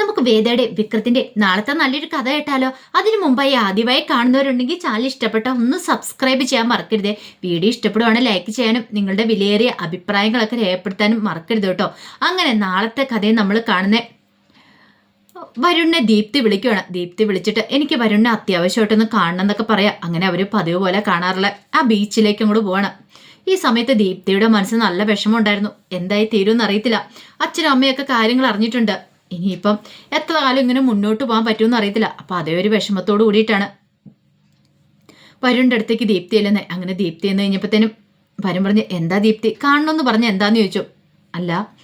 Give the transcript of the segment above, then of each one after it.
നമുക്ക് വേദയുടെ വിക്രത്തിന്റെ നാളത്തെ നല്ലൊരു കഥ കേട്ടാലോ? അതിനു മുമ്പായി ആദ്യമായി കാണുന്നവരുണ്ടെങ്കിൽ ചാനൽ ഇഷ്ടപ്പെട്ട ഒന്ന് സബ്സ്ക്രൈബ് ചെയ്യാൻ മറക്കരുത്. വീഡിയോ ഇഷ്ടപ്പെടുവാണെങ്കിൽ ലൈക്ക് ചെയ്യാനും നിങ്ങളുടെ വിലയേറിയ അഭിപ്രായങ്ങളൊക്കെ രേഖപ്പെടുത്താനും മറക്കരുത് കേട്ടോ. അങ്ങനെ നാളത്തെ കഥയെ നമ്മൾ കാണുന്ന വരുണിനെ ദീപ്തി വിളിക്കുകയാണ്. ദീപ്തി വിളിച്ചിട്ട് എനിക്ക് വരുണിനെ അത്യാവശ്യമായിട്ടൊന്ന് കാണണം എന്നൊക്കെ പറയാം. അങ്ങനെ അവർ പതിവ് പോലെ കാണാറുള്ള ആ ബീച്ചിലേക്ക് അങ്ങോട്ട് പോവാണ്. ഈ സമയത്ത് ദീപ്തിയുടെ മനസ്സിൽ നല്ല വിഷമമുണ്ടായിരുന്നു എന്തായി തീരുമെന്ന് അറിയത്തില്ല. അച്ഛനും അമ്മയൊക്കെ കാര്യങ്ങൾ അറിഞ്ഞിട്ടുണ്ട്. ഇനിയിപ്പം എത്ര കാലം ഇങ്ങനെ മുന്നോട്ട് പോകാൻ പറ്റുമെന്ന് അറിയത്തില്ല. അപ്പം അതേ ഒരു വിഷമത്തോട് കൂടിയിട്ടാണ്. വരുണിന്റെ അടുത്തേക്ക് ദീപ്തി അല്ലെന്ന് അങ്ങനെ ദീപ്തി എന്ന് കഴിഞ്ഞപ്പോഴത്തേനും വരും പറഞ്ഞ് എന്താ ദീപ്തി? കാണണമെന്ന് പറഞ്ഞ് എന്താന്ന് ചോദിച്ചു. അല്ല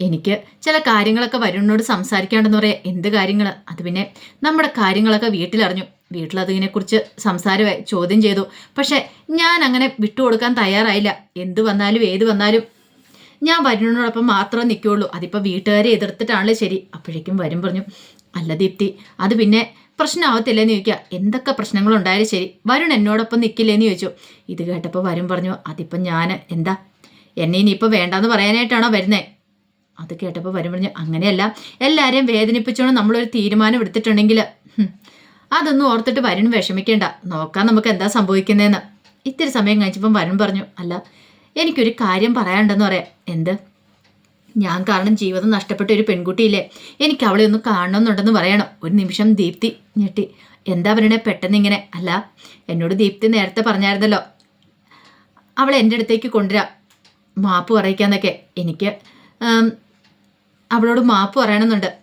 എനിക്ക് ചില കാര്യങ്ങളൊക്കെ വരുണിനോട് സംസാരിക്കാണ്ടെന്ന് പറയാം. എന്ത് കാര്യങ്ങൾ അത് പിന്നെ നമ്മുടെ കാര്യങ്ങളൊക്കെ വീട്ടിലറിഞ്ഞു. വീട്ടിലതിനെക്കുറിച്ച് സംസാരമായി ചോദ്യം ചെയ്തു. പക്ഷേ ഞാൻ അങ്ങനെ വിട്ടുകൊടുക്കാൻ തയ്യാറായില്ല. എന്ത് വന്നാലും ഏത് വന്നാലും ഞാൻ വരുണിനോടൊപ്പം മാത്രമേ നിൽക്കുകയുള്ളൂ അതിപ്പോൾ വീട്ടുകാരെ എതിർത്തിട്ടാണല്ലോ ശരി. അപ്പോഴേക്കും വരും പറഞ്ഞു അല്ല ദീപ്തി അത് പിന്നെ പ്രശ്നമാവത്തില്ലെന്ന് ചോദിക്കുക എന്തൊക്കെ പ്രശ്നങ്ങളുണ്ടായാലും ശരി. വരുൺ എന്നോടൊപ്പം നിൽക്കില്ലേന്ന് ചോദിച്ചു. ഇത് കേട്ടപ്പോൾ വരും പറഞ്ഞു അതിപ്പം ഞാൻ എന്താ? എന്നെ ഇനിയിപ്പോൾ വേണ്ടാന്ന് പറയാനായിട്ടാണോ വരുന്നത് അത് കേട്ടപ്പോൾ വരും പറഞ്ഞു അങ്ങനെയല്ല. എല്ലാവരെയും വേദനിപ്പിച്ചോണം നമ്മളൊരു തീരുമാനം എടുത്തിട്ടുണ്ടെങ്കിൽ അതൊന്നും ഓർത്തിട്ട് വരുൺ വിഷമിക്കേണ്ട. നോക്കാം നമുക്ക് എന്താ സംഭവിക്കുന്നതെന്ന് ഇത്തിരി സമയം കഴിച്ചപ്പം വരുൺ പറഞ്ഞു അല്ല എനിക്കൊരു കാര്യം പറയാനുണ്ടെന്ന് പറയാം. എന്ത്? ഞാൻ കാരണം ജീവിതം നഷ്ടപ്പെട്ട ഒരു പെൺകുട്ടിയില്ലേ. എനിക്ക് അവളെ ഒന്ന് കാണണമെന്നുണ്ടെന്ന് പറയണം. ഒരു നിമിഷം ദീപ്തി ഞെട്ടി. എന്താ പറയണേ പെട്ടെന്ന് ഇങ്ങനെ അല്ല എന്നോട് ദീപ്തി നേരത്തെ പറഞ്ഞായിരുന്നല്ലോ. അവളെ എന്റെ അടുത്തേക്ക് കൊണ്ടുവരാം. മാപ്പ് പറയിക്കാന്നൊക്കെ. എനിക്ക് അവളോട് മാപ്പ് പറയണമെന്നുണ്ട്.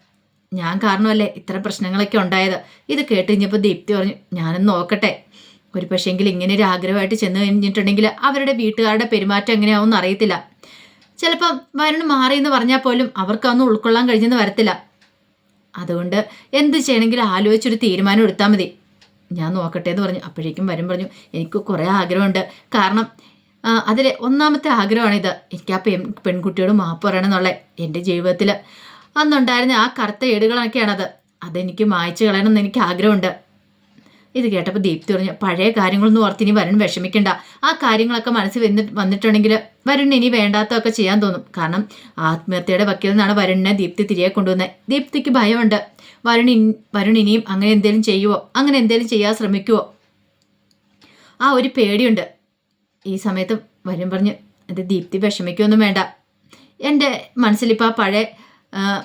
ഞാൻ കാരണമല്ലേ ഇത്തരം പ്രശ്നങ്ങളൊക്കെ ഉണ്ടായത്? ഇത് കേട്ട് കഴിഞ്ഞപ്പോൾ ദീപ്തി പറഞ്ഞു ഞാനൊന്ന് നോക്കട്ടെ. ഒരു പക്ഷേങ്കിൽ ഇങ്ങനെ ഒരു ആഗ്രഹമായിട്ട് ചെന്ന് കഴിഞ്ഞിട്ടുണ്ടെങ്കിൽ അവരുടെ വീട്ടുകാരുടെ പെരുമാറ്റം എങ്ങനെയാവും അറിയത്തില്ല. ചിലപ്പം വരുണ് മാറി എന്ന് പറഞ്ഞാൽ പോലും അവർക്കൊന്നും ഉൾക്കൊള്ളാൻ കഴിഞ്ഞെന്ന് വരത്തില്ല. അതുകൊണ്ട് എന്ത് ചെയ്യണമെങ്കിലും ആലോചിച്ചൊരു തീരുമാനം എടുത്താൽ മതി. ഞാൻ നോക്കട്ടെ എന്ന് പറഞ്ഞു. അപ്പോഴേക്കും വരും പറഞ്ഞു എനിക്ക് കുറേ ആഗ്രഹമുണ്ട്. കാരണം അതിലെ ഒന്നാമത്തെ ആഗ്രഹമാണിത്. എനിക്ക് ആ പെൺ പെൺകുട്ടിയോട് മാപ്പ് പറയണം എന്നുള്ള എന്റെ ജീവിതത്തിൽ അന്നുണ്ടായിരുന്ന ആ കറുത്ത ഏടുകളൊക്കെയാണത്. അതെനിക്ക് മായ്ച്ചു കളയണമെന്ന് എനിക്ക് ആഗ്രഹമുണ്ട്. ഇത് കേട്ടപ്പോൾ ദീപ്തി പറഞ്ഞു പഴയ കാര്യങ്ങളൊന്നും ഓർത്തിനി വരുൺ വിഷമിക്കണ്ട. ആ കാര്യങ്ങളൊക്കെ മനസ്സിൽ വന്നിട്ട് വന്നിട്ടുണ്ടെങ്കിൽ വരുൺ ഇനി വേണ്ടാത്തതൊക്കെ ചെയ്യാൻ തോന്നും. കാരണം ആത്മഹത്യയുടെ വക്കിൽ നിന്നാണ് വരുണിനെ ദീപ്തി തിരികെ കൊണ്ടുവന്നത് ദീപ്തിക്ക് ഭയമുണ്ട്. വരുൺ വരുൺ ഇനിയും അങ്ങനെ എന്തെങ്കിലും ചെയ്യുവോ? അങ്ങനെ എന്തെങ്കിലും ചെയ്യാൻ ശ്രമിക്കുവോ? ആ ഒരു പേടിയുണ്ട്. ഈ സമയത്ത് വരും പറഞ്ഞ് അത് ദീപ്തി വിഷമിക്കൊന്നും വേണ്ട. എന്റെ മനസ്സിലിപ്പോൾ ആ പഴയ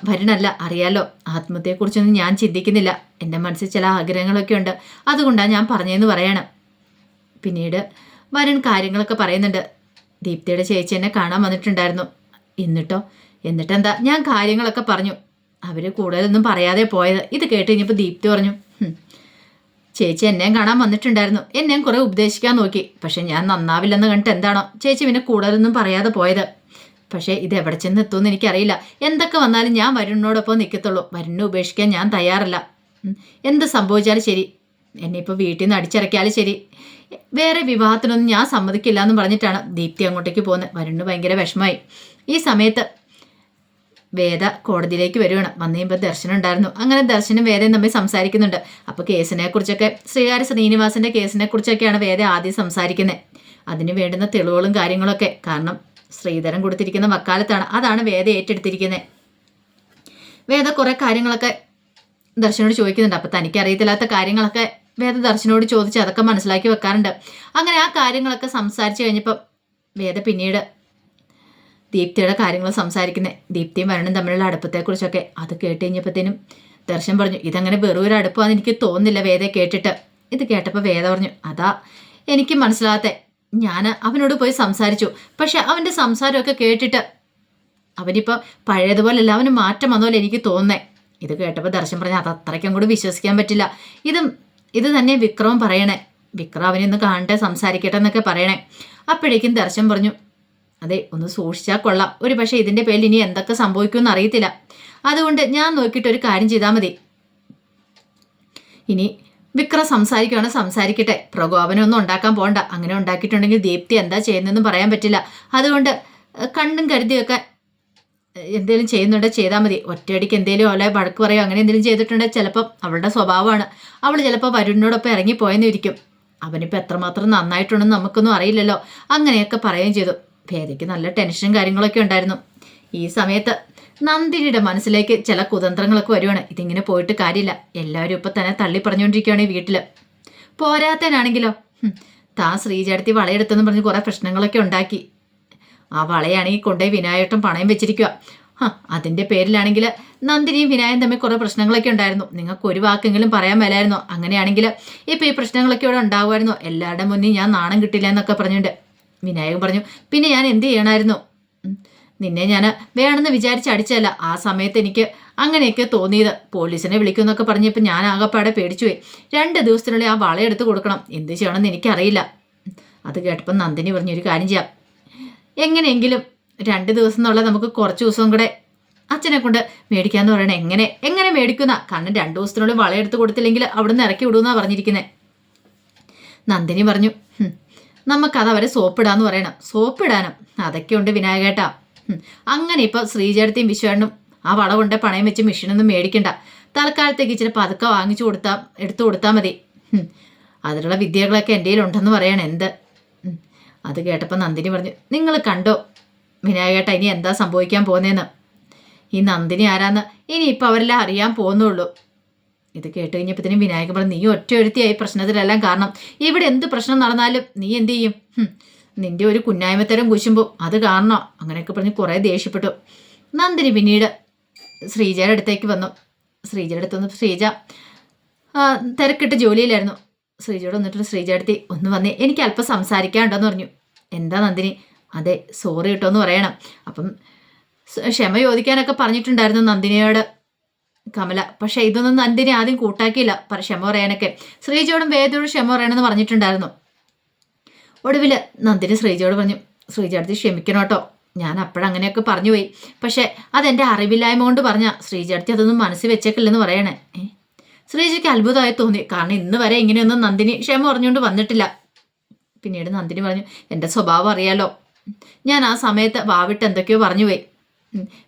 വരണല്ല അറിയാലോ. ആത്മഹത്യയെക്കുറിച്ചൊന്നും ഞാൻ ചിന്തിക്കുന്നില്ല. എന്റെ മനസ്സിൽ ചില ആഗ്രഹങ്ങളൊക്കെ ഉണ്ട്. അതുകൊണ്ടാണ് ഞാൻ പറഞ്ഞതെന്ന് പറയണം. പിന്നീട് വരുൺ കാര്യങ്ങളൊക്കെ പറയുന്നുണ്ട്. ദീപ്തിയുടെ ചേച്ചി എന്നെ കാണാൻ വന്നിട്ടുണ്ടായിരുന്നു. എന്നിട്ടോ? എന്നിട്ടെന്താ? ഞാൻ കാര്യങ്ങളൊക്കെ പറഞ്ഞു. അവർ കൂടുതലൊന്നും പറയാതെ പോയത്. ഇത് കേട്ട് കഴിഞ്ഞപ്പോൾ ദീപ്തി പറഞ്ഞു ചേച്ചി എന്നെയും കാണാൻ വന്നിട്ടുണ്ടായിരുന്നു. എന്നെയും കുറേ ഉപദേശിക്കാൻ നോക്കി. പക്ഷെ ഞാൻ നന്നാവില്ലെന്ന് കണ്ടിട്ട് എന്താണോ? ചേച്ചി പിന്നെ കൂടുതലൊന്നും പറയാതെ പോയത്. പക്ഷേ ഇത് എവിടെ ചെന്ന് എത്തുമെന്ന് എനിക്കറിയില്ല. എന്തൊക്കെ വന്നാലും ഞാൻ വരുണിനോടൊപ്പം നിൽക്കത്തുള്ളൂ വരുണിനെ ഉപേക്ഷിക്കാൻ ഞാൻ തയ്യാറല്ല. എന്ത് സംഭവിച്ചാലും ശരി. എന്നെ ഇപ്പോൾ വീട്ടിൽ നിന്ന് അടിച്ചിറക്കിയാലും ശരി. വേറെ വിവാഹത്തിനൊന്നും ഞാൻ സമ്മതിക്കില്ല എന്ന് പറഞ്ഞിട്ടാണ് ദീപ്തി അങ്ങോട്ടേക്ക് പോകുന്നത് വരുണിന് ഭയങ്കര വിഷമമായി. ഈ സമയത്ത് വേദ കോടതിയിലേക്ക് വരുവാണ്. വന്നു കഴിയുമ്പോൾ ദർശനം ഉണ്ടായിരുന്നു. അങ്ങനെ ദർശനം വേദയും തമ്മിൽ സംസാരിക്കുന്നുണ്ട്. അപ്പോൾ കേസിനെ കുറിച്ചൊക്കെ ശ്രീകാര്യ ശ്രീനിവാസന്റെ കേസിനെ കുറിച്ചൊക്കെയാണ് വേദ ആദ്യം സംസാരിക്കുന്നത് അതിന് വേണ്ടുന്ന തെളിവുകളും കാര്യങ്ങളൊക്കെ. കാരണം ശ്രീധരൻ കൊടുത്തിരിക്കുന്ന വക്കാലത്താണ്. അതാണ് വേദ ഏറ്റെടുത്തിരിക്കുന്നത് വേദ കുറെ കാര്യങ്ങളൊക്കെ ദർശനോട് ചോദിക്കുന്നുണ്ട്. അപ്പം തനിക്ക് അറിയത്തില്ലാത്ത കാര്യങ്ങളൊക്കെ വേദ ദർശനോട് ചോദിച്ച് അതൊക്കെ മനസ്സിലാക്കി വെക്കാറുണ്ട്. അങ്ങനെ ആ കാര്യങ്ങളൊക്കെ സംസാരിച്ചു കഴിഞ്ഞപ്പോൾ വേദ പിന്നീട് ദീപ്തിയുടെ കാര്യങ്ങൾ സംസാരിക്കുന്നത് ദീപ്തിയും വരണും തമ്മിലുള്ള അടുപ്പത്തെക്കുറിച്ചൊക്കെ അത് കേട്ട് കഴിഞ്ഞപ്പോഴത്തേനും ദർശൻ പറഞ്ഞു ഇതങ്ങനെ വെറും ഒരു അടുപ്പാന്ന് എനിക്ക് തോന്നുന്നില്ല വേദ കേട്ടിട്ട്. ഇത് കേട്ടപ്പോൾ വേദ പറഞ്ഞു അതാ എനിക്ക് മനസ്സിലാകാത്ത ഞാൻ അവനോട് പോയി സംസാരിച്ചു. പക്ഷെ അവന്റെ സംസാരമൊക്കെ കേട്ടിട്ട് അവനിപ്പോൾ പഴയതുപോലെയല്ല അവന് മാറ്റം വന്നപോലെ എനിക്ക് തോന്നേ. ഇത് കേട്ടപ്പോൾ ദർശൻ പറഞ്ഞ അത് അത്രയ്ക്കും കൂടി വിശ്വസിക്കാൻ പറ്റില്ല. ഇതും ഇത് തന്നെ വിക്രമം പറയണേ. വിക്രം അവനൊന്ന് കാണട്ടെ സംസാരിക്കട്ടെ എന്നൊക്കെ പറയണേ. അപ്പോഴേക്കും ദർശൻ പറഞ്ഞു അതെ ഒന്ന് സൂക്ഷിച്ചാൽ കൊള്ളാം. ഒരു പക്ഷേ ഇതിന്റെ പേരിൽ ഇനി എന്തൊക്കെ സംഭവിക്കുമെന്ന് അറിയത്തില്ല. അതുകൊണ്ട് ഞാൻ നോക്കിയിട്ട് ഒരു കാര്യം ചെയ്താൽ മതി. ഇനി വിക്രം സംസാരിക്കുകയാണ് സംസാരിക്കട്ടെ. പ്രകോപനമൊന്നും ഉണ്ടാക്കാൻ പോകണ്ട അങ്ങനെ ഉണ്ടാക്കിയിട്ടുണ്ടെങ്കിൽ ദീപ്തി എന്താ ചെയ്യുന്നതെന്നും പറയാൻ പറ്റില്ല. അതുകൊണ്ട് കണ്ടും കരുതിയൊക്കെ എന്തെങ്കിലും ചെയ്യുന്നുണ്ടോ ചെയ്താൽ മതി. ഒറ്റയടിക്ക് എന്തെങ്കിലും അവളെ വഴക്ക് പറയോ അങ്ങനെ എന്തെങ്കിലും ചെയ്തിട്ടുണ്ടെങ്കിൽ ചിലപ്പം അവളുടെ സ്വഭാവമാണ്. അവൾ ചിലപ്പോൾ വരുണിനോടൊപ്പം ഇറങ്ങിപ്പോയെന്നിരിക്കും അവനിപ്പോൾ എത്രമാത്രം നന്നായിട്ടുണ്ടെന്ന് നമുക്കൊന്നും അറിയില്ലല്ലോ. അങ്ങനെയൊക്കെ പറയുകയും ചെയ്തു. ഭേദയ്ക്ക് നല്ല ടെൻഷനും കാര്യങ്ങളൊക്കെ ഉണ്ടായിരുന്നു. ഈ സമയത്ത് നന്ദിനിയുടെ മനസ്സിലേക്ക് ചില കുതന്ത്രങ്ങളൊക്കെ വരുവാണ്. ഇതിങ്ങനെ പോയിട്ട് കാര്യമില്ല. എല്ലാവരും ഇപ്പൊ തന്നെ തള്ളി പറഞ്ഞുകൊണ്ടിരിക്കുകയാണ് ഈ വീട്ടിൽ. പോരാത്തനാണെങ്കിലോ? താൻ ശ്രീചേടത്തി വളയെടുത്തെന്ന് പറഞ്ഞ് കുറെ പ്രശ്നങ്ങളൊക്കെ ഉണ്ടാക്കി. ആ വളയാണെങ്കിൽ കൊണ്ടുപോയി വിനായട്ടം പണയം വെച്ചിരിക്കുക ഹ, അതിന്റെ പേരിലാണെങ്കിൽ നന്ദിനിയും വിനായും തമ്മിൽ കുറേ പ്രശ്നങ്ങളൊക്കെ ഉണ്ടായിരുന്നു. നിങ്ങൾക്ക് ഒരു വാക്കെങ്കിലും പറയാൻ മേലായിരുന്നു? അങ്ങനെയാണെങ്കിൽ ഇപ്പൊ ഈ പ്രശ്നങ്ങളൊക്കെ ഇവിടെ ഉണ്ടാകുമായിരുന്നു എല്ലാവരുടെ മുന്നിൽ ഞാൻ നാണം കിട്ടില്ല എന്നൊക്കെ പറഞ്ഞിട്ടുണ്ട് വിനായകൻ പറഞ്ഞു പിന്നെ ഞാൻ എന്ത് ചെയ്യണമായിരുന്നു. നിന്നെ ഞാൻ വേണമെന്ന് വിചാരിച്ച് അടിച്ചല്ല ആ സമയത്ത് എനിക്ക് അങ്ങനെയൊക്കെ തോന്നിയത്. പോലീസിനെ വിളിക്കുമെന്നൊക്കെ പറഞ്ഞപ്പോൾ ഞാൻ ആകെപ്പാടെ പേടിച്ചു പോയി രണ്ട് ദിവസത്തിനുള്ളിൽ ആ വളയെടുത്ത് കൊടുക്കണം. എന്ത് ചെയ്യണമെന്ന് എനിക്കറിയില്ല. അത് കേട്ടപ്പോൾ നന്ദിനി പറഞ്ഞൊരു കാര്യം ചെയ്യാം. എങ്ങനെയെങ്കിലും രണ്ട് ദിവസം എന്നുള്ള നമുക്ക് കുറച്ച് ദിവസം കൂടെ അച്ഛനെ കൊണ്ട് മേടിക്കാന്ന് പറയണേ. എങ്ങനെ? എങ്ങനെ മേടിക്കുന്ന? കാരണം രണ്ട് ദിവസത്തിനുള്ളിൽ വളയെടുത്ത് കൊടുത്തില്ലെങ്കിൽ അവിടുന്ന് ഇറക്കി വിടുമെന്നാണ് പറഞ്ഞിരിക്കുന്നത് നന്ദിനി പറഞ്ഞു "ഹും, നമുക്കത് അവരെ സോപ്പിടാന്ന് പറയണം. സോപ്പിടാനും. അതൊക്കെ ഉണ്ട് വിനായകേട്ടാ. അങ്ങനെ ഇപ്പൊ ശ്രീചേടത്തിയും വിശ്വണ്ണും ആ വള കൊണ്ട് പണയം വെച്ച് മെഷീനൊന്നും മേടിക്കണ്ട. തൽക്കാലത്തേക്ക് ഇച്ചിരി പതുക്കെ വാങ്ങിച്ചു കൊടുത്താ എടുത്തു കൊടുത്താൽ മതി. അതിലുള്ള വിദ്യകളൊക്കെ എന്റെ ഉണ്ടെന്ന് പറയണം എന്ത്? അത് കേട്ടപ്പോൾ നന്ദിനി പറഞ്ഞു നിങ്ങൾ കണ്ടോ? വിനായകേട്ട ഇനി എന്താ സംഭവിക്കാൻ പോകുന്നതെന്ന് ഈ നന്ദിനി ആരാന്ന്? ഇനി ഇപ്പം അവരെല്ലാം അറിയാൻ പോകുന്നുള്ളൂ. ഇത് കേട്ട് കഴിഞ്ഞപ്പോൾ തന്നെ വിനായകൻ പറഞ്ഞു നീ ഒറ്റ എഴുത്തിയായി പ്രശ്നത്തിലെല്ലാം കാരണം. ഇവിടെ എന്ത് പ്രശ്നം നടന്നാലും നീ എന്തു ചെയ്യും? നിന്റെ ഒരു കുന്നായ്മത്തരം കുശുമ്പോൾ അത് കാരണം അങ്ങനെയൊക്കെ പറഞ്ഞ് കുറേ ദേഷ്യപ്പെട്ടു. നന്ദിനി പിന്നീട് ശ്രീജയുടെ അടുത്തേക്ക് വന്നു. ശ്രീജയുടെ അടുത്ത് വന്ന് ശ്രീജ തിരക്കിട്ട് ജോലിയിലായിരുന്നു. ശ്രീജയോട് വന്നിട്ട് ശ്രീജ അടുത്ത് ഒന്ന് വന്നേ എനിക്ക് അല്പം സംസാരിക്കാനുണ്ടെന്ന് പറഞ്ഞു. എന്താ നന്ദിനി? അതെ സോറി കേട്ടോ എന്ന് പറയണം. അപ്പം ക്ഷമ ചോദിക്കാനൊക്കെ പറഞ്ഞിട്ടുണ്ടായിരുന്നു നന്ദിനിയോട് കമല. പക്ഷേ ഇതൊന്നും നന്ദിനി ആദ്യം കൂട്ടാക്കിയില്ല ക്ഷമ പറയാനൊക്കെ. ശ്രീജയോടും വേദയോടും ക്ഷമ പറയണമെന്ന് പറഞ്ഞിട്ടുണ്ടായിരുന്നു. ഒടുവിൽ നന്ദിനി ശ്രീജയോട് പറഞ്ഞു ശ്രീജ അടുത്ത് ക്ഷമിക്കണം കേട്ടോ. ഞാൻ അപ്പോഴങ്ങനെയൊക്കെ പറഞ്ഞു പോയി. പക്ഷേ അതെന്റെ അറിവില്ലായ്മ കൊണ്ട് പറഞ്ഞ ശ്രീജയടുത്ത് അതൊന്നും മനസ്സിൽ വെച്ചേക്കില്ലെന്ന് പറയണേ. ശ്രീജയ്ക്ക് അത്ഭുതമായി തോന്നി. കാരണം ഇന്ന് വരെ ഇങ്ങനെയൊന്നും നന്ദിനി ക്ഷമ പറഞ്ഞുകൊണ്ട് വന്നിട്ടില്ല. പിന്നീട് നന്ദിനി പറഞ്ഞു എന്റെ സ്വഭാവം അറിയാലോ. ഞാൻ ആ സമയത്ത് വാവിട്ട് എന്തൊക്കെയോ പറഞ്ഞു പോയി.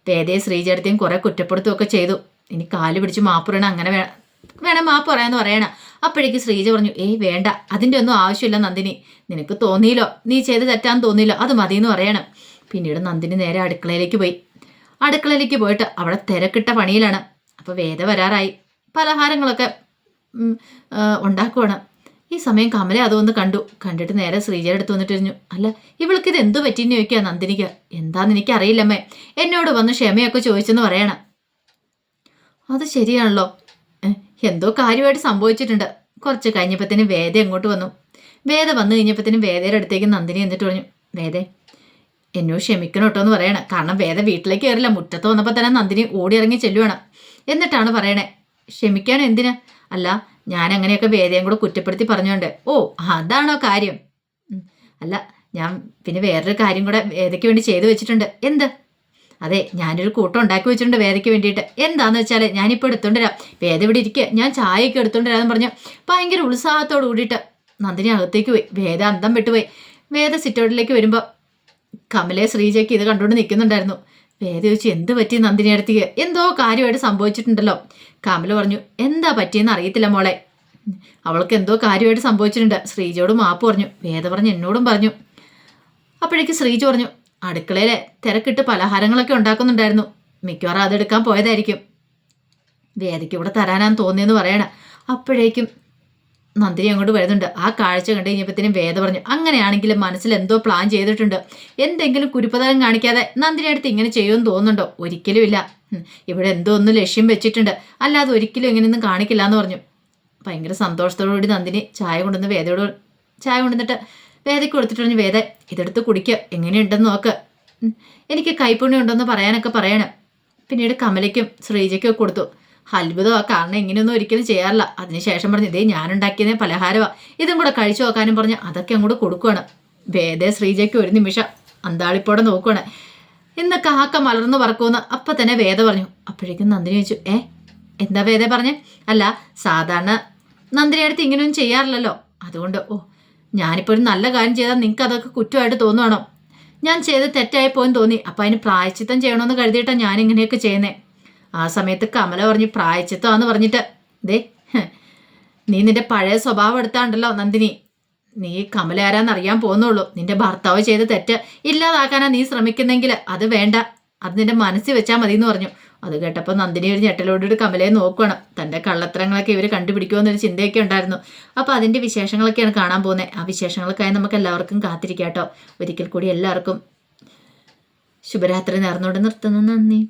വേദയെ ശ്രീചേട്ടത്തെയും കുറേ കുറ്റപ്പെടുത്തുകയൊക്കെ ചെയ്തു. ഇനി കാൽ പിടിച്ച് മാപ്പുറണ അങ്ങനെ വേണം മാപ്പ് പറയാന്ന് പറയണ. അപ്പോഴേക്ക് ശ്രീജ പറഞ്ഞു ഏയ് വേണ്ട. അതിന്റെ ഒന്നും ആവശ്യമില്ല നന്ദിനി. നിനക്ക് തോന്നിയില്ലോ. നീ ചെയ്ത് തെറ്റാന്ന് തോന്നിയില്ലോ. അത് മതി എന്ന് പറയണം. പിന്നീട് നന്ദിനി നേരെ അടുക്കളയിലേക്ക് പോയി. അടുക്കളയിലേക്ക് പോയിട്ട് അവിടെ തിരക്കിട്ട പണിയിലാണ്. അപ്പോൾ വേദ വരാറായി. പലഹാരങ്ങളൊക്കെ ഉണ്ടാക്കുവാണ്. ഈ സമയം കമല അതൊന്ന് കണ്ടു. കണ്ടിട്ട് നേരെ ശ്രീജയുടെ അടുത്ത് വന്നിട്ട് പറഞ്ഞു അല്ല ഇവൾക്ക് ഇത് എന്തു പറ്റിയെന്ന് ചോദിക്കുക നന്ദിനിക്ക്. എന്താന്ന് എനിക്കറിയില്ലമ്മേ. എന്നോട് വന്ന് ക്ഷമയൊക്കെ ചോദിച്ചെന്ന് പറയണം. അത് ശരിയാണല്ലോ. എന്തോ കാര്യമായിട്ട് സംഭവിച്ചിട്ടുണ്ട്. കുറച്ച് കഴിഞ്ഞപ്പത്തിന് വേദ അങ്ങോട്ട് വന്നു. വേദ വന്നു കഴിഞ്ഞപ്പത്തിന് വേദയുടെ അടുത്തേക്ക് നന്ദിനി എന്നിട്ട് പറഞ്ഞു വേദ എന്നോ ക്ഷമിക്കണം കേട്ടോ എന്ന് പറയണേ. കാരണം വേദ വീട്ടിലേക്ക് കയറില്ല. മുറ്റത്ത് വന്നപ്പോൾ തന്നെ നന്ദിനി ഓടി ഇറങ്ങി ചെല്ലുവാണ്. എന്നിട്ടാണ് പറയണേ ക്ഷമിക്കാൻ എന്തിന്? അല്ല ഞാൻ അങ്ങനെയൊക്കെ വേദയും കൂടെ കുറ്റപ്പെടുത്തി പറഞ്ഞോണ്ട്. ഓ അതാണോ കാര്യം? അല്ല ഞാൻ പിന്നെ വേറൊരു കാര്യം കൂടെ വേദയ്ക്ക് വേണ്ടി ചെയ്തു വെച്ചിട്ടുണ്ട്. എന്ത്? അതെ ഞാനൊരു കൂട്ടം ഉണ്ടാക്കി വെച്ചിട്ടുണ്ട് വേദയ്ക്ക് വേണ്ടിയിട്ട്. എന്താന്ന് വെച്ചാൽ ഞാനിപ്പോൾ എടുത്തുകൊണ്ടുവരാം വരാം. വേദ ഇവിടെ ഇരിക്കുക ഞാൻ ചായയൊക്കെ എടുത്തുകൊണ്ടുവരാമെന്ന് പറഞ്ഞ്. ഭയങ്കര ഉത്സാഹത്തോട് കൂടിയിട്ട് നന്ദിനി അകത്തേക്ക് പോയി. വേദ അന്തം വിട്ടുപോയി. വേദ സിറ്റൗട്ടിലേക്ക് വരുമ്പോൾ കമലെ ശ്രീജയ്ക്ക് ഇത് കണ്ടുകൊണ്ട് നിൽക്കുന്നുണ്ടായിരുന്നു. വേദ ചോദിച്ചു എന്ത് പറ്റി നന്ദിനി അടുത്തേക്ക്? എന്തോ കാര്യമായിട്ട് സംഭവിച്ചിട്ടുണ്ടല്ലോ? കമല പറഞ്ഞു എന്താ പറ്റിയെന്ന് അറിയത്തില്ല മോളെ. അവൾക്ക് എന്തോ കാര്യമായിട്ട് സംഭവിച്ചിട്ടുണ്ട്. ശ്രീജയോട് മാപ്പ് പറഞ്ഞു. വേദ പറഞ്ഞു എന്നോടും പറഞ്ഞു. അപ്പോഴേക്ക് ശ്രീജ പറഞ്ഞു അടുക്കളയിലെ തിരക്കിട്ട് പലഹാരങ്ങളൊക്കെ ഉണ്ടാക്കുന്നുണ്ടായിരുന്നു. മിക്കവാറും അതെടുക്കാൻ പോയതായിരിക്കും. വേദയ്ക്ക് ഇവിടെ തരാനാന്ന് തോന്നിയെന്ന് പറയണ അപ്പോഴേക്കും നന്ദിനി അങ്ങോട്ട് വരുന്നുണ്ട്. ആ കാഴ്ച കണ്ടു കഴിഞ്ഞപ്പോഴത്തേനും വേദ പറഞ്ഞു അങ്ങനെയാണെങ്കിലും മനസ്സിൽ എന്തോ പ്ലാൻ ചെയ്തിട്ടുണ്ട്. എന്തെങ്കിലും കുരുപ്പതരം കാണിക്കാതെ നന്ദിനി അടുത്ത് ഇങ്ങനെ ചെയ്യുമെന്ന് തോന്നുന്നുണ്ടോ? ഒരിക്കലും ഇല്ല. ഇവിടെ എന്തോ ഒന്ന് ലക്ഷ്യം വെച്ചിട്ടുണ്ട്. അല്ലാതെ ഒരിക്കലും ഇങ്ങനെയൊന്നും കാണിക്കില്ല എന്ന് പറഞ്ഞു. ഭയങ്കര സന്തോഷത്തോടു കൂടി നന്ദിനി ചായ കൊണ്ടുവന്ന് വേദയോട് ചായ കൊണ്ടുവന്നിട്ട് വേദയ്ക്ക് കൊടുത്തിട്ടുണ്ട് വേദ ഇതെടുത്ത് കുടിക്കുക എങ്ങനെയുണ്ടെന്ന് നോക്ക്. എനിക്ക് കൈപ്പുണ്യം ഉണ്ടെന്ന് പറയാനൊക്കെ പറയണം. പിന്നീട് കമലയ്ക്കും ശ്രീജയ്ക്കും കൊടുത്തു. അത്ഭുതമാ കാരണം ഇങ്ങനെയൊന്നും ഒരിക്കലും ചെയ്യാറില്ല. അതിനുശേഷം പറഞ്ഞു ഇതേ ഞാനുണ്ടാക്കിയതേ പലഹാരമാണ് ഇതും കൂടെ കഴിച്ചു നോക്കാനും പറഞ്ഞ് അതൊക്കെ അങ്ങോട്ട് കൊടുക്കുവാണ്. വേദ ശ്രീജയ്ക്ക് ഒരു നിമിഷം അന്താളിപ്പോടെ നോക്കുവാണ്. ഇന്ന് കാക്ക മലർന്നു പറക്കുമെന്ന് അപ്പം തന്നെ വേദ പറഞ്ഞു. അപ്പോഴേക്കും നന്ദിനി ചോദിച്ചു ഏ എന്താ വേദ പറഞ്ഞേ? അല്ല സാധാരണ നന്ദിനി അടുത്ത് ഇങ്ങനെയൊന്നും ചെയ്യാറില്ലല്ലോ. അതുകൊണ്ട് ഓ ഞാനിപ്പോൾ ഒരു നല്ല കാര്യം ചെയ്താൽ നിങ്ങൾക്ക് അതൊക്കെ കുറ്റമായിട്ട് തോന്നുവാണോ? ഞാൻ ചെയ്ത് തെറ്റായി പോയെന്ന് തോന്നി. അപ്പം അതിന് പ്രായച്ചിത്തം ചെയ്യണമെന്ന് കരുതിയിട്ടാണ് ഞാൻ ഇങ്ങനെയൊക്കെ ചെയ്യുന്നത് ആ സമയത്ത് കമല പറഞ്ഞ് പ്രായച്ചിത്തമാണെന്ന് പറഞ്ഞിട്ട്. ദേ നീ നിന്റെ പഴയ സ്വഭാവം എടുത്താണ്ടല്ലോ നന്ദിനി. നീ കമല ആരാന്നറിയാൻ പോകുന്നുള്ളൂ. നിന്റെ ഭർത്താവ് ചെയ്ത തെറ്റ് ഇല്ലാതാക്കാനാ നീ ശ്രമിക്കുന്നെങ്കിൽ അത് വേണ്ട. അത് നിന്റെ മനസ്സിൽ വെച്ചാൽ മതി എന്ന് പറഞ്ഞു. അത് കേട്ടപ്പോൾ നന്ദിനി ഒരു ഞെട്ടലോടൊരു കമലയെ നോക്കണം തന്റെ കള്ളത്തരങ്ങളൊക്കെ ഇവർ കണ്ടുപിടിക്കുമെന്നൊരു ചിന്തയൊക്കെ ഉണ്ടായിരുന്നു. അപ്പോൾ അതിന്റെ വിശേഷങ്ങളൊക്കെയാണ് കാണാൻ പോകുന്നത് ആ വിശേഷങ്ങൾക്കായി നമുക്ക് എല്ലാവർക്കും കാത്തിരിക്കാം കേട്ടോ ഒരിക്കൽ കൂടി എല്ലാവർക്കും ശുഭരാത്രി നേർന്നോട് നിർത്തുന്നു നന്ദി.